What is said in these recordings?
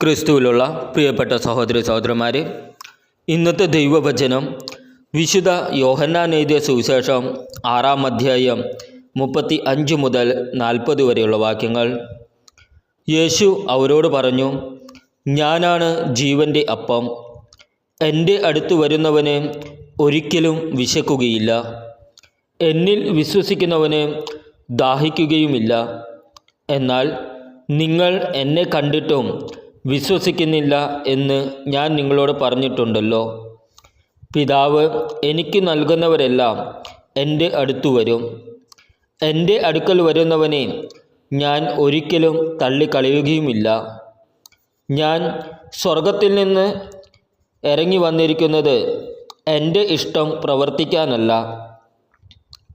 ക്രിസ്തുവിലുള്ള പ്രിയപ്പെട്ട സഹോദരി സഹോദരന്മാരെ ഇന്നത്തെ ദൈവവചനം വിശുദ്ധ യോഹന്നാൻ എഴുതിയ സുവിശേഷം ആറാം അധ്യായം മുപ്പത്തി അഞ്ച് മുതൽ നാൽപ്പത് വരെയുള്ള വാക്യങ്ങൾ. യേശു അവരോട് പറഞ്ഞു ഞാനാണ് ജീവന്റെ അപ്പം. എന്റെ അടുത്ത് വരുന്നവന് ഒരിക്കലും വിശക്കുകയില്ല. എന്നിൽ വിശ്വസിക്കുന്നവന് ദാഹിക്കുകയുമില്ല. എന്നാൽ നിങ്ങൾ എന്നെ കണ്ടിട്ടും വിശ്വസിക്കുന്നില്ല എന്ന് ഞാൻ നിങ്ങളോട് പറഞ്ഞിട്ടുണ്ടല്ലോ. പിതാവ് എനിക്ക് നൽകുന്നവരെല്ലാം എന്റെ അടുത്തു വരും. എന്റെ അടുക്കൽ വരുന്നവനെ ഞാൻ ഒരിക്കലും തള്ളിക്കളയുകയുമില്ല. ഞാൻ സ്വർഗത്തിൽ നിന്ന് ഇറങ്ങി വന്നിരിക്കുന്നത് എന്റെ ഇഷ്ടം പ്രവർത്തിക്കാനല്ല.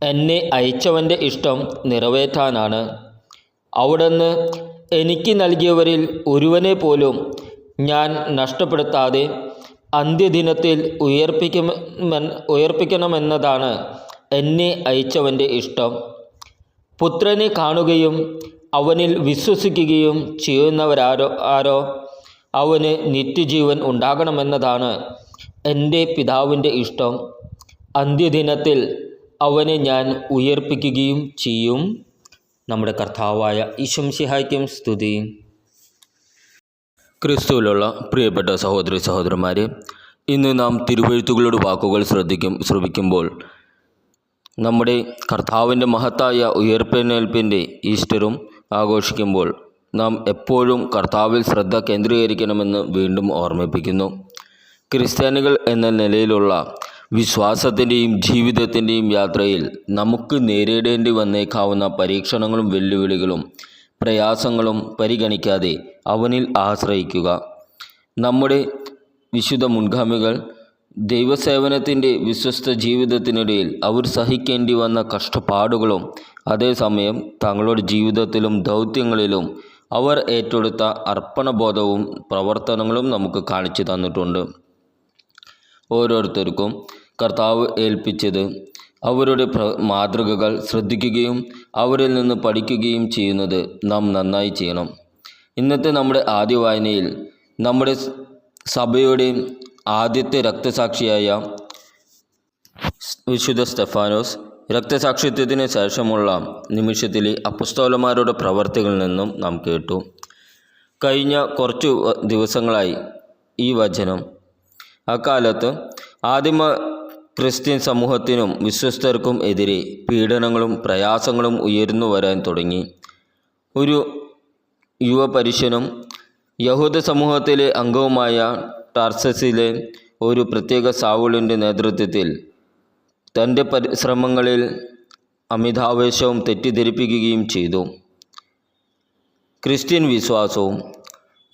എന്നെ അയച്ചവന്റെ ഇഷ്ടം നിറവേറ്റാനാണ്. അവിടുന്ന് എനിക്ക് നൽകിയവരിൽ ഒരുവനെ പോലും ഞാൻ നഷ്ടപ്പെടുത്താതെ അന്ത്യദിനത്തിൽ ഉയർപ്പിക്കുമെന്ന് ഉയർപ്പിക്കണമെന്നതാണ് എന്നെ അയച്ചവന്റെ ഇഷ്ടം. പുത്രനെ കാണുകയും അവനിൽ വിശ്വസിക്കുകയും ചെയ്യുന്നവരാരോ ആരോ? അവന് നിത്യജീവൻ ഉണ്ടാകണമെന്നതാണ് എന്റെ പിതാവിന്റെ ഇഷ്ടം. അന്ത്യദിനത്തിൽ അവനെ ഞാൻ ഉയർപ്പിക്കുകയും ചെയ്യും. നമ്മുടെ കർത്താവായ ഈശംസിഹായ്ക്കും സ്തുതി. ക്രിസ്തുവിലുള്ള പ്രിയപ്പെട്ട സഹോദരി സഹോദരന്മാരെ ഇന്ന് നാം തിരുവഴുത്തുകളുടെ വാക്കുകൾ ശ്രദ്ധിക്കും ശ്രമിക്കുമ്പോൾ നമ്മുടെ കർത്താവിന്റെ മഹത്തായ ഉയർപ്പെഴുന്നേൽപ്പിന്റെ ഈസ്റ്ററും ആഘോഷിക്കുമ്പോൾ നാം എപ്പോഴും കർത്താവിൽ ശ്രദ്ധ കേന്ദ്രീകരിക്കണമെന്ന് വീണ്ടും ഓർമ്മിപ്പിക്കുന്നു. ക്രിസ്ത്യാനികൾ എന്ന നിലയിലുള്ള വിശ്വാസത്തിന്റെയും ജീവിതത്തിന്റെയും യാത്രയിൽ നമുക്ക് നേരിടേണ്ടി വന്നേക്കാവുന്ന പരീക്ഷണങ്ങളും വെല്ലുവിളികളും പ്രയാസങ്ങളും പരിഗണിക്കാതെ അവനിൽ ആശ്രയിക്കുക. നമ്മുടെ വിശുദ്ധ മുൻഗാമികൾ ദൈവസേവനത്തിന്റെ വിശ്വസ്ത ജീവിതത്തിനിടയിൽ അവർ സഹിക്കേണ്ടി വന്ന കഷ്ടപ്പാടുകളും അതേസമയം തങ്ങളുടെ ജീവിതത്തിലും ദൗത്യങ്ങളിലും അവർ ഏറ്റെടുത്ത അർപ്പണബോധവും പ്രവർത്തനങ്ങളും നമുക്ക് കാണിച്ചു തന്നിട്ടുണ്ട്. ഓരോരുത്തർക്കും കർത്താവ് ഏൽപ്പിച്ചത്. അവരുടെ മാതൃകകൾ ശ്രദ്ധിക്കുകയും അവരിൽ നിന്ന് പഠിക്കുകയും ചെയ്യുന്നത് നാം നന്നായി ചെയ്യണം. ഇന്നത്തെ നമ്മുടെ ആദ്യ വായനയിൽ നമ്മുടെ സഭയുടെ ആദ്യത്തെ രക്തസാക്ഷിയായ വിശുദ്ധ സ്റ്റെഫാനോസ് രക്തസാക്ഷിത്വത്തിന് ശേഷമുള്ള നിമിഷത്തിലെ അപ്പുസ്തോലന്മാരുടെ പ്രവർത്തികളിൽ നിന്നും നാം കേട്ടു. കഴിഞ്ഞ കുറച്ചു ദിവസങ്ങളായി ഈ വചനം. അക്കാലത്ത് ആദിമ ക്രിസ്ത്യൻ സമൂഹത്തിനും വിശ്വസ്തർക്കും എതിരെ പീഡനങ്ങളും പ്രയാസങ്ങളും ഉയർന്നു വരാൻ തുടങ്ങി. ഒരു യുവപരുഷനും യഹൂദ സമൂഹത്തിലെ അംഗവുമായ ടാർസസിലെ ഒരു പ്രത്യേക സാവുളിന്റെ നേതൃത്വത്തിൽ തന്റെ പരിശ്രമങ്ങളിൽ അമിതാവേശവും തെറ്റിദ്ധരിപ്പിക്കുകയും ചെയ്തു. ക്രിസ്ത്യൻ വിശ്വാസവും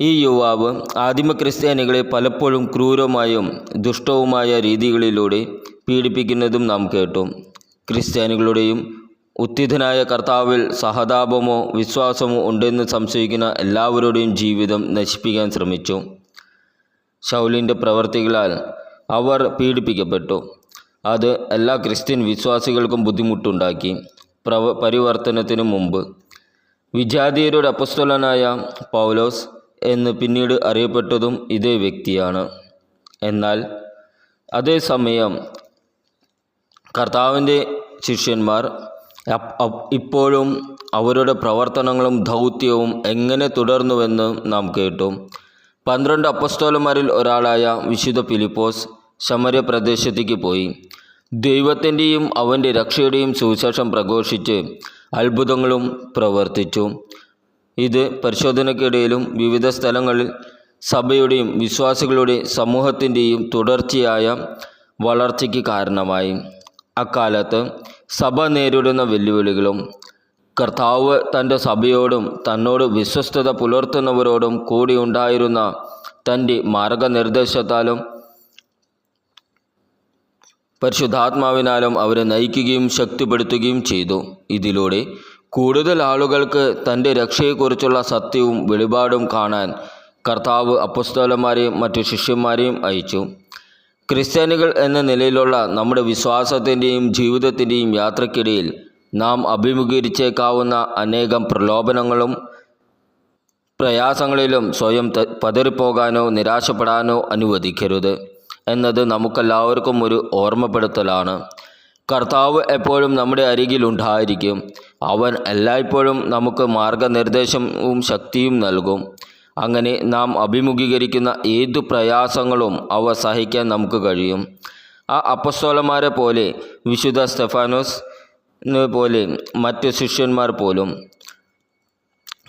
ഈ യുവാവ് ആദിമ ക്രിസ്ത്യാനികളെ പലപ്പോഴും ക്രൂരമായും ദുഷ്ടവുമായ രീതികളിലൂടെ പീഡിപ്പിക്കുന്നതും നാം കേട്ടു. ക്രിസ്ത്യാനികളുടെയും ഉത്തിതനായ കർത്താവിൽ സഹതാപമോ വിശ്വാസമോ ഉണ്ടെന്ന് സംശയിക്കുന്ന എല്ലാവരുടെയും ജീവിതം നശിപ്പിക്കാൻ ശ്രമിച്ചു. ഷൗലിന്റെ പ്രവർത്തികളാൽ അവർ പീഡിപ്പിക്കപ്പെട്ടു. അത് എല്ലാ ക്രിസ്ത്യൻ വിശ്വാസികൾക്കും ബുദ്ധിമുട്ടുണ്ടാക്കി. പ്രവ പരിവർത്തനത്തിനു മുമ്പ് വിജാതീയരുടെ അപ്പസ്തോലനായ പൗലോസ് എന്ന് പിന്നീട് അറിയപ്പെട്ടതും ഇതേ വ്യക്തിയാണ്. എന്നാൽ അതേസമയം കർത്താവിന്റെ ശിഷ്യന്മാർ ഇപ്പോഴും അവരുടെ പ്രവർത്തനങ്ങളും ദൗത്യവും എങ്ങനെ തുടർന്നുവെന്ന് നാം കേട്ടു. പന്ത്രണ്ട് അപ്പസ്തോലന്മാരിൽ ഒരാളായ വിശുദ്ധ ഫിലിപ്പോസ് ശമര്യ പ്രദേശത്തേക്ക് പോയി. ദൈവത്തിന്റെയും അവന്റെ രക്ഷയുടെയും സുവിശേഷം പ്രഘോഷിച്ച് അത്ഭുതങ്ങളും പ്രവർത്തിച്ചു. ഇത് പരിശോധനയ്ക്കിടയിലും വിവിധ സ്ഥലങ്ങളിൽ സഭയുടെയും വിശ്വാസികളുടെ സമൂഹത്തിന്റെയും തുടർച്ചയായ വളർച്ചയ്ക്ക് കാരണമായി. അക്കാലത്ത് സഭ നേരിടുന്ന വെല്ലുവിളികളും കർത്താവ് തന്റെ സഭയോടും തന്നോട് വിശ്വസ്തത പുലർത്തുന്നവരോടും കൂടി ഉണ്ടായിരുന്ന തന്റെ മാർഗനിർദ്ദേശത്താലും പരിശുദ്ധാത്മാവിനാലും അവരെ നയിക്കുകയും ശക്തിപ്പെടുത്തുകയും ചെയ്തു. ഇതിലൂടെ കൂടുതൽ ആളുകൾക്ക് തന്റെ രക്ഷയെക്കുറിച്ചുള്ള സത്യവും വെളിപാടും കാണാൻ കർത്താവ് അപ്പസ്തോലന്മാരെയും മറ്റു ശിഷ്യന്മാരെയും അയച്ചു. ക്രിസ്ത്യാനികൾ എന്ന നിലയിലുള്ള നമ്മുടെ വിശ്വാസത്തിന്റെയും ജീവിതത്തിന്റെയും യാത്രക്കിടയിൽ നാം അഭിമുഖീകരിച്ചേക്കാവുന്ന അനേകം പ്രലോഭനങ്ങളും പ്രയാസങ്ങളിലും സ്വയം പതറിപ്പോകാനോ നിരാശപ്പെടാനോ അനുവദിക്കരുത്. എന്നത് നമുക്കെല്ലാവർക്കും ഒരു ഓർമ്മപ്പെടുത്തലാണ്. കർത്താവ് എപ്പോഴും നമ്മുടെ അരികിൽ ഉണ്ടായിരിക്കും. അവൻ എല്ലായ്പ്പോഴും നമുക്ക് മാർഗനിർദ്ദേശവും ശക്തിയും നൽകും. അങ്ങനെ നാം അഭിമുഖീകരിക്കുന്ന ഏതു പ്രയാസങ്ങളും അവ സഹിക്കാൻ നമുക്ക് കഴിയും. ആ അപ്പസ്തോലന്മാരെ പോലെ വിശുദ്ധ സ്റ്റെഫാനോസ് പോലെ മറ്റ് ശിഷ്യന്മാർ പോലും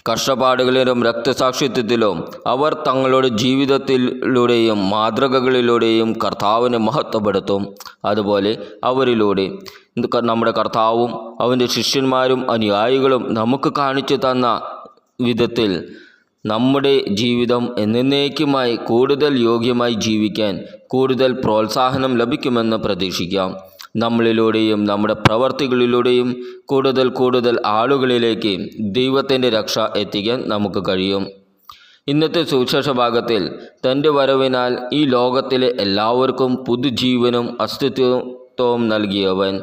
കഷ്ടപ്പാടുകളിലും രക്തസാക്ഷിത്വത്തിലും അവർ തങ്ങളുടെ ജീവിതത്തിലൂടെയും മാതൃകകളിലൂടെയും കർത്താവിനെ മഹത്വപ്പെടുത്തും. അതുപോലെ അവരിലൂടെ നമ്മുടെ കർത്താവും അവന്റെ ശിഷ്യന്മാരും അനുയായികളും നമുക്ക് കാണിച്ചു തന്ന വിധത്തിൽ നമ്മുടെ ജീവിതം എന്നേക്കുമായി കൂടുതൽ യോഗ്യമായി ജീവിക്കാൻ കൂടുതൽ പ്രോത്സാഹനം ലഭിക്കുമെന്ന് പ്രതീക്ഷിക്കാം. നമ്മളിലൂടെയും നമ്മുടെ പ്രവർത്തികളിലൂടെയും കൂടുതൽ കൂടുതൽ ആളുകളിലേക്ക് ദൈവത്തിന്റെ രക്ഷ എത്തിക്കാൻ നമുക്ക് കഴിയും. ഇന്നത്തെ സുവിശേഷ ഭാഗത്തിൽ തന്റെ വരവിനാൽ ഈ ലോകത്തിലെ എല്ലാവർക്കും പുതുജീവനും അസ്തിത്വവും നൽകിയവൻ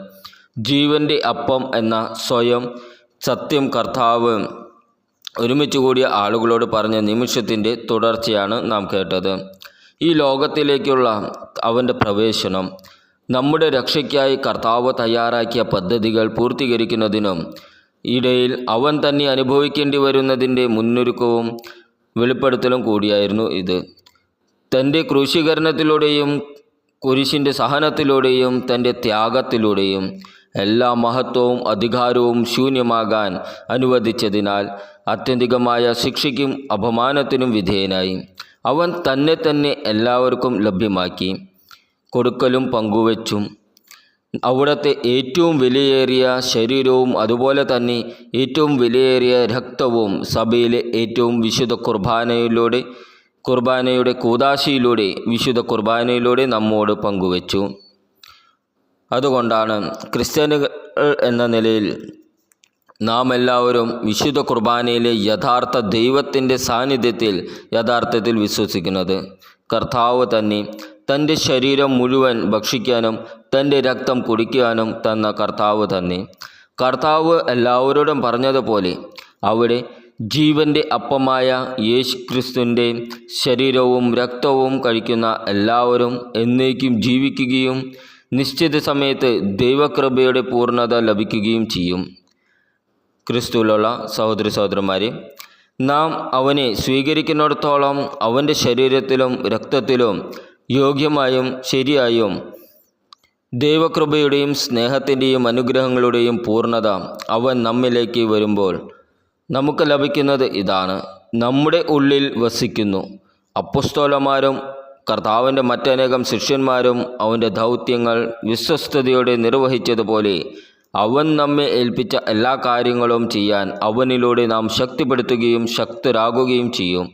ജീവന്റെ അപ്പം എന്ന സ്വയം സത്യം കർത്താവ് ഒരുമിച്ച് കൂടിയ ആളുകളോട് പറഞ്ഞ നിമിഷത്തിന്റെ തുടർച്ചയാണ് നാം കേട്ടത്. ഈ ലോകത്തിലേക്കുള്ള അവന്റെ പ്രവേശനം നമ്മുടെ രക്ഷയ്ക്കായി കർത്താവ് തയ്യാറാക്കിയ പദ്ധതികൾ പൂർത്തീകരിക്കുന്നതിനും ഇടയിൽ അവൻ തന്നെ അനുഭവിക്കേണ്ടി വരുന്നതിന്റെ മുന്നൊരുക്കവും വെളിപ്പെടുത്തലും കൂടിയായിരുന്നു ഇത്. തന്റെ ക്രൂശീകരണത്തിലൂടെയും കുരിശിന്റെ സഹനത്തിലൂടെയും തന്റെ ത്യാഗത്തിലൂടെയും എല്ലാ മഹത്വവും അധികാരവും ശൂന്യമാകാൻ അനുവദിച്ചതിനാൽ ആത്യന്തികമായ ശിക്ഷയ്ക്കും അപമാനത്തിനും വിധേയനായി. അവൻ തന്നെ തന്നെ എല്ലാവർക്കും ലഭ്യമാക്കി. കൊടുക്കലും പങ്കുവച്ചും. അവിടുത്തെ ഏറ്റവും വിലയേറിയ ശരീരവും അതുപോലെ തന്നെ ഏറ്റവും വിലയേറിയ രക്തവും സഭയിലെ ഏറ്റവും വിശുദ്ധ കുർബാനയിലൂടെ കുർബാനയുടെ കൂതാശിയിലൂടെ വിശുദ്ധ കുർബാനയിലൂടെ നമ്മോട് പങ്കുവച്ചു. അതുകൊണ്ടാണ് ക്രിസ്ത്യാനികൾ എന്ന നിലയിൽ നാം എല്ലാവരും വിശുദ്ധ കുർബാനയിലെ യഥാർത്ഥ ദൈവത്തിന്റെ സാന്നിധ്യത്തിൽ യഥാർത്ഥത്തിൽ വിശ്വസിക്കുന്നത്. കർത്താവ് തന്നെ തന്റെ ശരീരം മുഴുവൻ ഭക്ഷിക്കാനും തന്റെ രക്തം കുടിക്കാനും തന്ന കർത്താവ് തന്നെ. കർത്താവ് എല്ലാവരോടും പറഞ്ഞതുപോലെ അവിടെ ജീവന്റെ അപ്പമായ യേശു ക്രിസ്തുവിന്റെ ശരീരവും രക്തവും കഴിക്കുന്ന എല്ലാവരും എന്നേക്കും ജീവിക്കുകയും നിശ്ചിത സമയത്ത് ദൈവകൃപയുടെ പൂർണത ലഭിക്കുകയും ചെയ്യും. ക്രിസ്തുവിലുള്ള സഹോദരി സഹോദരന്മാരെ നാം അവനെ സ്വീകരിക്കുന്നിടത്തോളം അവന്റെ ശരീരത്തിലും രക്തത്തിലും യോഗ്യമായും ശരിയായും. ദൈവകൃപയുടെയും സ്നേഹത്തിന്റെയും അനുഗ്രഹങ്ങളുടെയും പൂർണത അവൻ നമ്മിലേക്ക് വരുമ്പോൾ നമുക്ക് ലഭിക്കുന്നത് ഇതാണ്. നമ്മുടെ ഉള്ളിൽ വസിക്കുന്നു. അപ്പുസ്തോലന്മാരും കർത്താവിന്റെ മറ്റനേകം ശിഷ്യന്മാരും അവന്റെ ദൗത്യങ്ങൾ വിശ്വസ്തയോടെ നിർവഹിച്ചതുപോലെ അവൻ നമ്മെ ഏൽപ്പിച്ച എല്ലാ കാര്യങ്ങളും ചെയ്യാൻ അവനിലൂടെ നാം ശക്തിപ്പെടുത്തുകയും ശക്തരാകുകയും ചെയ്യും.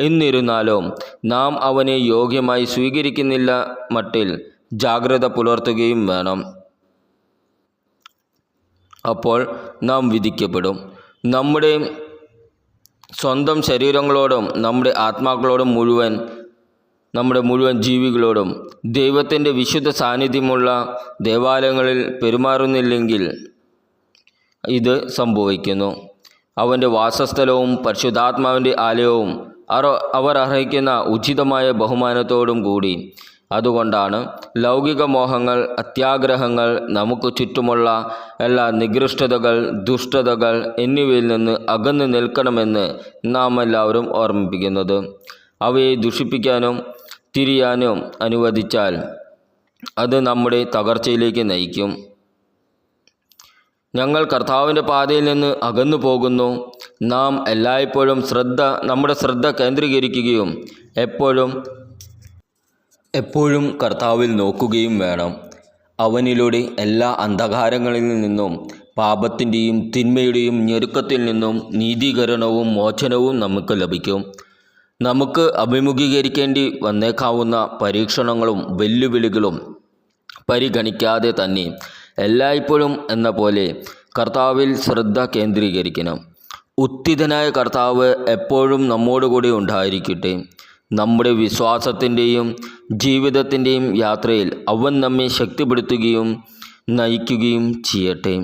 എന്നിരുന്നാലും നാം അവനെ യോഗ്യമായി സ്വീകരിക്കുന്നില്ല മട്ടിൽ ജാഗ്രത പുലർത്തുകയും വേണം. അപ്പോൾ നാം വിധിക്കപ്പെടും. നമ്മുടെ സ്വന്തം ശരീരങ്ങളോടും നമ്മുടെ ആത്മാക്കളോടും മുഴുവൻ നമ്മുടെ മുഴുവൻ ജീവികളോടും ദൈവത്തിന്റെ വിശുദ്ധ സാന്നിധ്യമുള്ള ദേവാലയങ്ങളിൽ പെരുമാറുന്നില്ലെങ്കിൽ ഇത് സംഭവിക്കുന്നു. അവന്റെ വാസസ്ഥലവും പരിശുദ്ധാത്മാവിന്റെ ആലയവും അവർ അർഹിക്കുന്ന ഉചിതമായ ബഹുമാനത്തോടും കൂടി. അതുകൊണ്ടാണ് ലൗകിക മോഹങ്ങൾ അത്യാഗ്രഹങ്ങൾ നമുക്ക് ചുറ്റുമുള്ള എല്ലാ നികൃഷ്ടതകൾ ദുഷ്ടതകൾ എന്നിവയിൽ നിന്ന് അകന്നു നിൽക്കണമെന്ന് നാം എല്ലാവരും ഓർമ്മിപ്പിക്കുന്നത്. അവയെ ദുഷിപ്പിക്കാനും തിരിയാനും അനുവദിച്ചാൽ അത് നമ്മുടെ തകർച്ചയിലേക്ക് നയിക്കും. ഞങ്ങൾ കർത്താവിന്റെ പാതയിൽ നിന്ന് അകന്നു പോകുന്നു. നാം എല്ലായ്പ്പോഴും ശ്രദ്ധ നമ്മുടെ ശ്രദ്ധ കേന്ദ്രീകരിക്കുകയും എപ്പോഴും എപ്പോഴും കർത്താവിൽ നോക്കുകയും വേണം. അവനിലൂടെ എല്ലാ അന്ധകാരങ്ങളിൽ നിന്നും പാപത്തിന്റെയും തിന്മയുടെയും ഞെരുക്കത്തിൽ നിന്നും നീതീകരണവും മോചനവും നമുക്ക് ലഭിക്കും. നമുക്ക് അഭിമുഖീകരിക്കേണ്ടി വന്നേക്കാവുന്ന പരീക്ഷണങ്ങളും വെല്ലുവിളികളും പരിഗണിക്കാതെ തന്നെ എല്ലായ്പ്പോഴും എന്ന പോലെ കർത്താവിൽ ശ്രദ്ധ കേന്ദ്രീകരിക്കണം. ഉത്തിതനായ കർത്താവ് എപ്പോഴും നമ്മോടുകൂടി ഉണ്ടായിരിക്കട്ടെ. നമ്മുടെ വിശ്വാസത്തിന്റെയും ജീവിതത്തിന്റെയും യാത്രയിൽ അവൻ നമ്മെ ശക്തിപ്പെടുത്തുകയും നയിക്കുകയും ചെയ്യട്ടെ.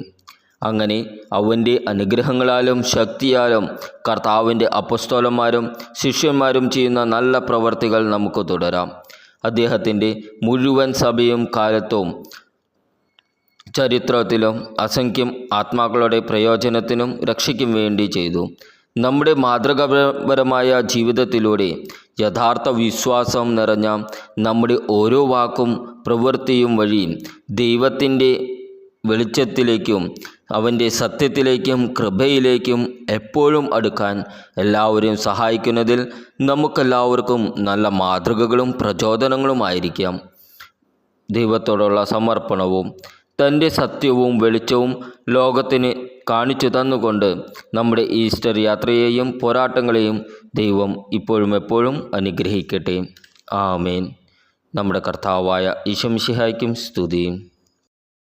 അങ്ങനെ അവന്റെ അനുഗ്രഹങ്ങളാലും ശക്തിയാലും കർത്താവിന്റെ അപ്പസ്തോലന്മാരും ശിഷ്യന്മാരും ചെയ്യുന്ന നല്ല പ്രവർത്തികൾ നമുക്ക് തുടരാം. അദ്ദേഹത്തിന്റെ മുഴുവൻ സഭയും കാലത്തും ചരിത്രത്തിലും അസംഖ്യം ആത്മാക്കളുടെ പ്രയോജനത്തിനും രക്ഷയ്ക്കും വേണ്ടി ചെയ്തു. നമ്മുടെ മാതൃകാപരമായ ജീവിതത്തിലൂടെ യഥാർത്ഥ വിശ്വാസം നിറഞ്ഞ നമ്മുടെ ഓരോ വാക്കും പ്രവൃത്തിയും വഴി ദൈവത്തിന്റെ വെളിച്ചത്തിലേക്കും അവന്റെ സത്യത്തിലേക്കും കൃപയിലേക്കും എപ്പോഴും അടുക്കാൻ എല്ലാവരെയും സഹായിക്കുന്നതിൽ നമുക്കെല്ലാവർക്കും നല്ല മാതൃകകളും പ്രചോദനങ്ങളുമായിരിക്കാം. ദൈവത്തോടുള്ള സമർപ്പണവും തന്റെ സത്യവും വെളിച്ചവും ലോകത്തിന് കാണിച്ചു തന്നുകൊണ്ട് നമ്മുടെ ഈസ്റ്റർ യാത്രയെയും പോരാട്ടങ്ങളെയും ദൈവം ഇപ്പോഴും എപ്പോഴും അനുഗ്രഹിക്കട്ടെ. ആമേൻ. നമ്മുടെ കർത്താവായ ഈശംഷിഹായ്ക്കും സ്തുതിയും